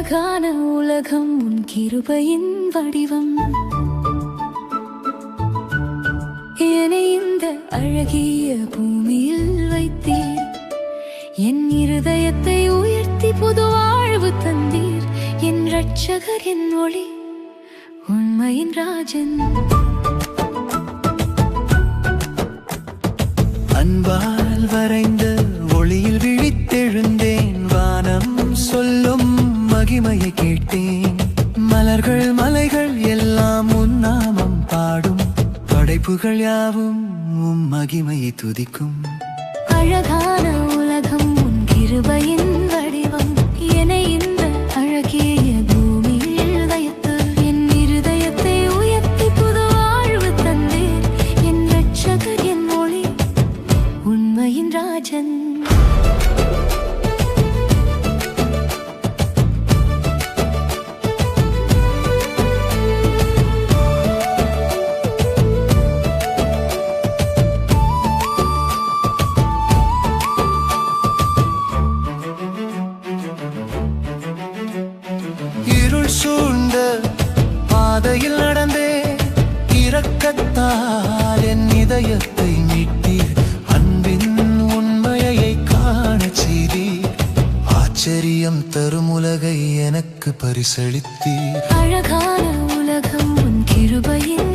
அழகான உலகம் உன் கிருபையின் வடிவம். என்னை இந்த அழகிய பூமியில் வைத்தீர். என் இருதயத்தை உயர்த்தி புது வாழ்வு தந்தீர். என் ரட்சகர் என் ஒளி உண்மையின் ராஜன். அன்பால் வரைந்த ஒளியில் விழித்தெழுந்த மகிமையை கேட்டேன். மலர்கள் மலைகள் எல்லாம் உன் நாமம் பாடும். படைப்புகள் யாவும் உம் மகிமையை துதிக்கும். அழகான பாதையில் நடந்தே இரக்கத்தால் என் இதயத்தை மீட்டீர். அன்பின் உண்மையை காண செய்தீர். ஆச்சரியம் தரும் உலகை எனக்கு பரிசளித்தீர். அழகான உலகம் உன் கிருபையின்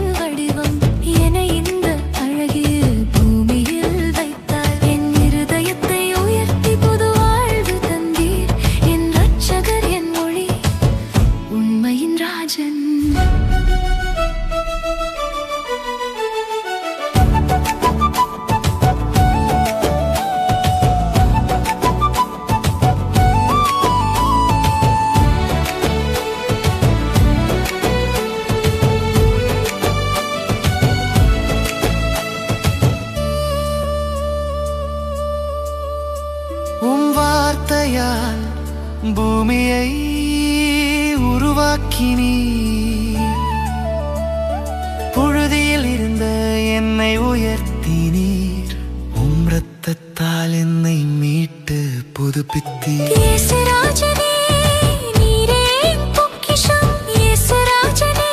வார்த்தையால் பூமியை உருவாக்கினீ புழுதியில் இருந்த என்னை உயர்த்தினீர் உம் இரத்தத்தால் என்னை மீட்டு புதுப்பித்தீர் இயேசுராஜனே, நீரே என் பொக்கிஷம். இயேசுராஜனே,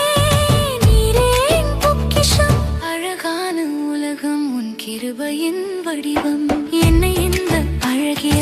நீரே என் பொக்கிஷம். அழகான உலகம் உன் கிருபையின் வடிவம் என்னை இந்த அழகிய